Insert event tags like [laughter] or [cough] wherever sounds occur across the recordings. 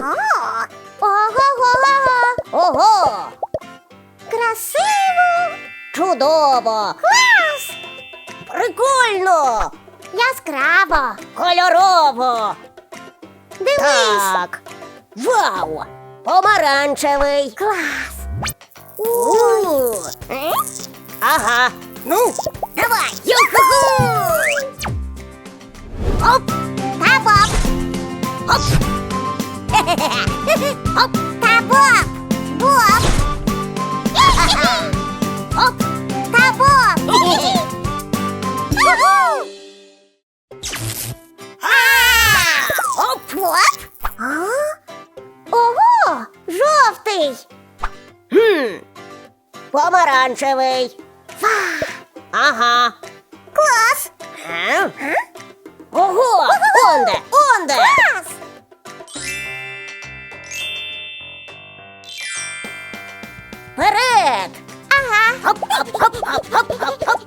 Ого-го-го! Ого! Красиво! Чудово! Клас! Прикольно! Яскраво! Кольорово! Дивись! Так. Вау! Помаранчевий! Клас! У. Ага. Ну, Давай! юху! Оп! Та Боб! Оп! [laughs] Оп! Та Боб! Боб! [laughs] Оп! Та Боб! [laughs] Уху! Оп! А? Ого! Жовтий! Хм. Помаранчевий. Ва! Ага. Клас! А? Ого! Онде! Онде! Хоп, хоп.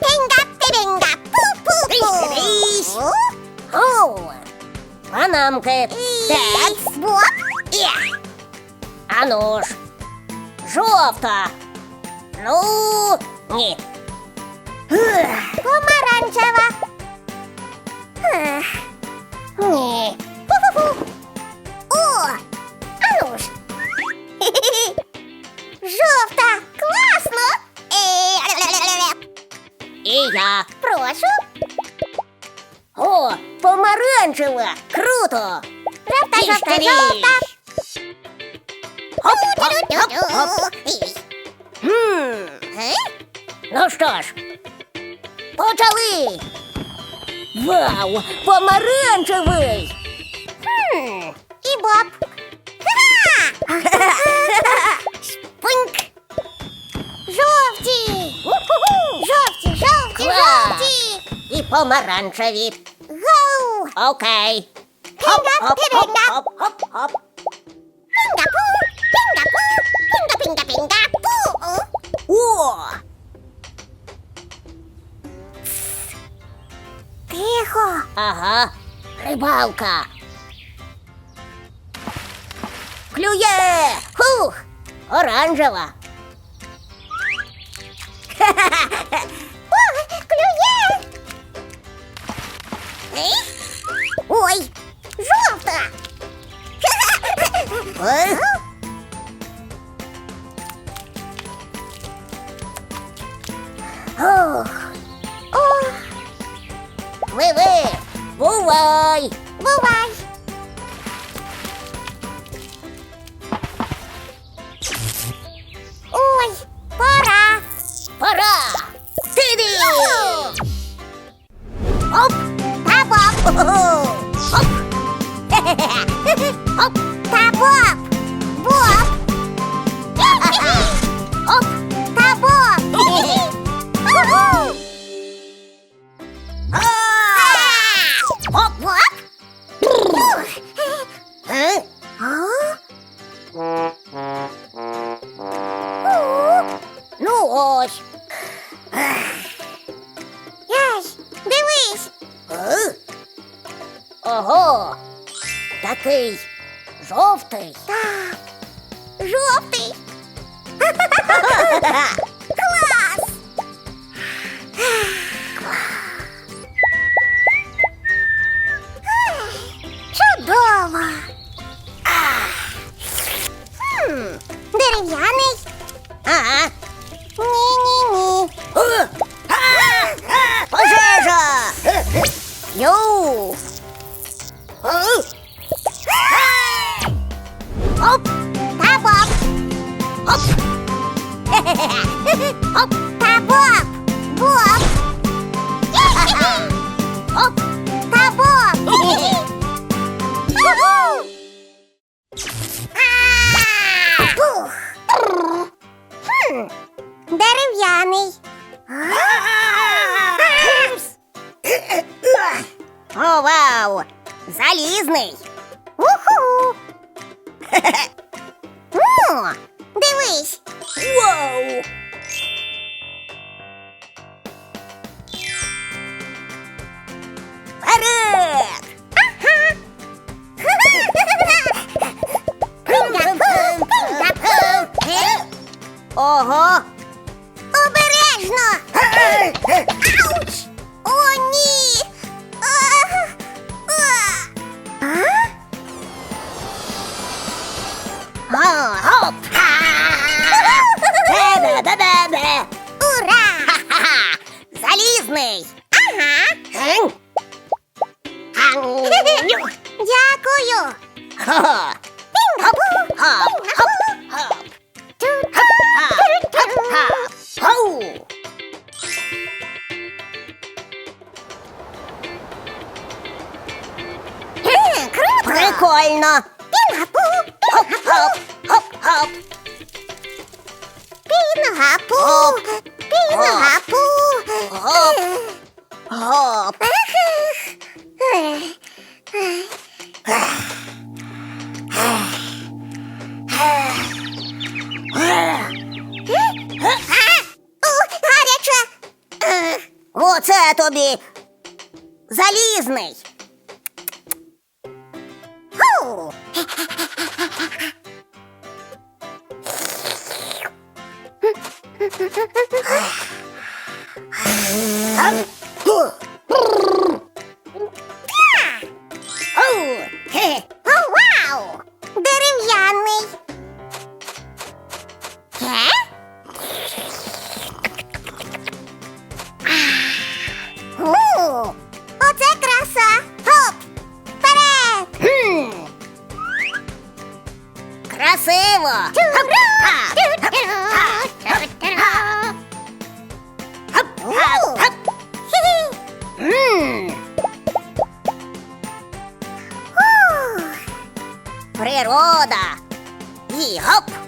Пінга, пірінга, пу-пу-пу! Дивись, Оу! Панамки. Так. Боб? Є. Ану ж. Жовта. Ну, ні. Помаранчева. Ех, Ні. Фу-фу-фу. Я. О, помаранчева. Круто. Жовта, Більш жовта, скоріш. жовта. Хоп, хоп, хоп, хоп. Хм. е? Ну що ж, почали. Вау, помаранчевий. Хм, І Боб. Ха-ха! Жовті. Жовті, помаранчеві. Гоу. Окей. Хоп, хоп, хоп, хоп, хоп, хоп. Пінга-пу, пінга-пу, пінга-пінга-пінга-пу. О, Тихо. ага, рибалка. Клює. Хух, оранжева. [laughs] О, Ой, жовта. Ну ось. Яй, дивись. Е? Ого. Такий жовтий. Так, жовтий. [laughs] Оп! Та Боб! Оп! Та! Хм, Дерев'яний. О, вау! Залізний! Уху! О, дивись! Вау! Вперед! Ого! Обережно! Залізний. Ага. Ген. Ан-ню. Дякую. Хо-хо. Пінга-пу, Хоп, хоп, Хоп. Хоп. хоп, хоп. Хоу. Е, Круто. Прикольно. Пінга-пу, Хоп, хоп, хоп, хоп. Гоп. О, гаряче. Е, Оце тобі. Залізний. Ху. Оу. Красиво. Природа. І гоп.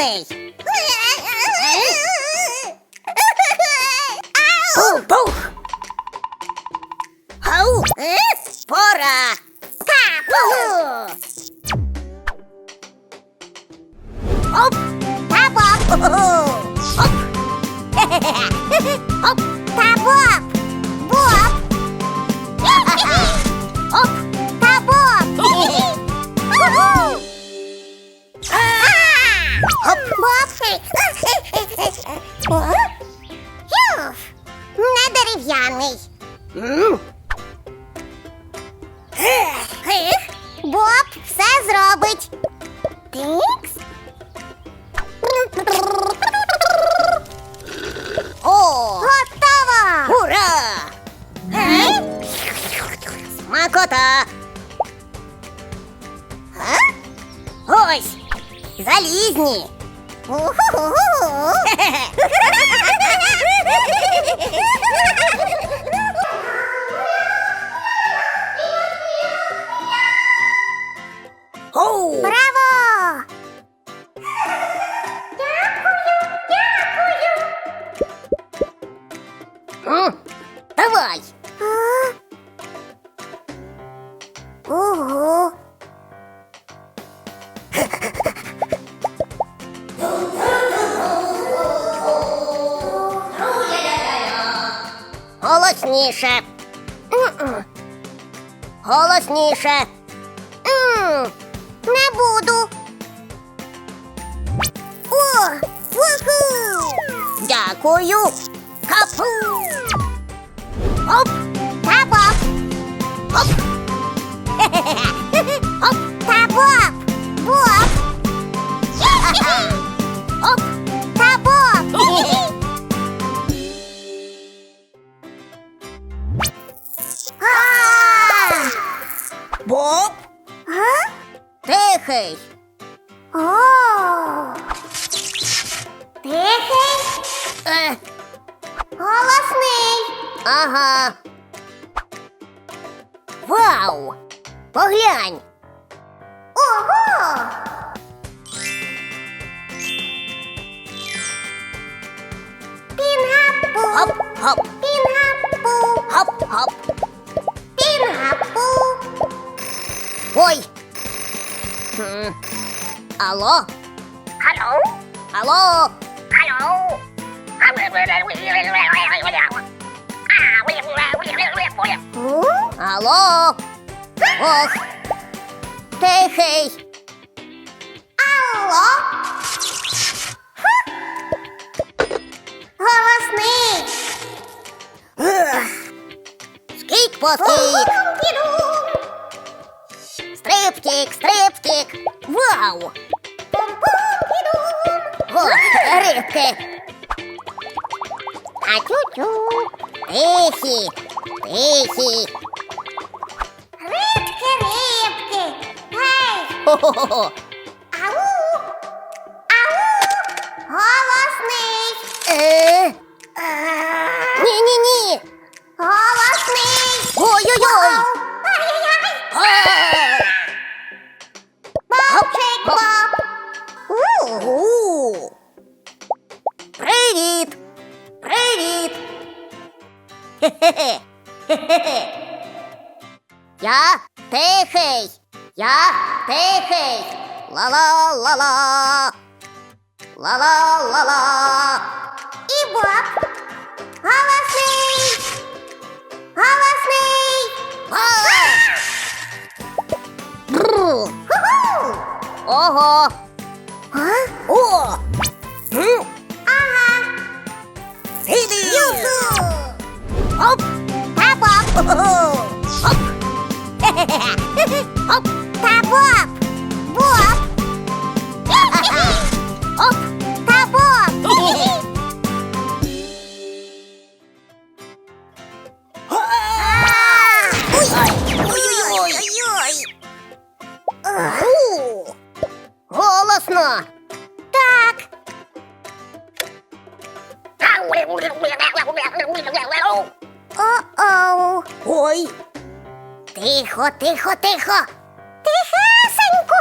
Залізний. Ау! Пух. Хау. Пора. Капу! Оп. Та-боб! Оп. Оп. Та-боб! Фух, Не дерев'яний. Хих. Боб все зробить. Тикс. О. Готово! Ура! Е? Смакота! Ось! Залізні! Уху-ху-ху. Оу! [laughs] [laughs] Голосніше! Голосніше! Не буду. О! Уху! Дякую! Капу! Оп! Та-боб! Оп! [laughs] Оп! Та-боб! Боб! Тихий! О! Тихий, Е, голосний. ага. Вау! Поглянь! Ого! Пінгапу, Хоп-хоп! пінгапу, Хоп-хоп! пінгапу. Ой! Хм. Алло? Алло? Алло. У? Алло. Ох. Тихий. Алло? Ха. Голосний. Скік поскік. Стриптік, стриптік. Вау. О, рибки. А тю-тю. Тихі. Тихі. Рибки, рибки. Гей, Хо-хо-хо. ау. Ау. Голосний. Е. Хе-хе-хе. [laughs] Я тихий. Я тихий. Ла-ла-ла-ла. Ла-ла-ла-ла. І боб. Голосний. Голосний. Бру. Ого. А? Ой! Тихо, тихо, тихо! Тихесенько.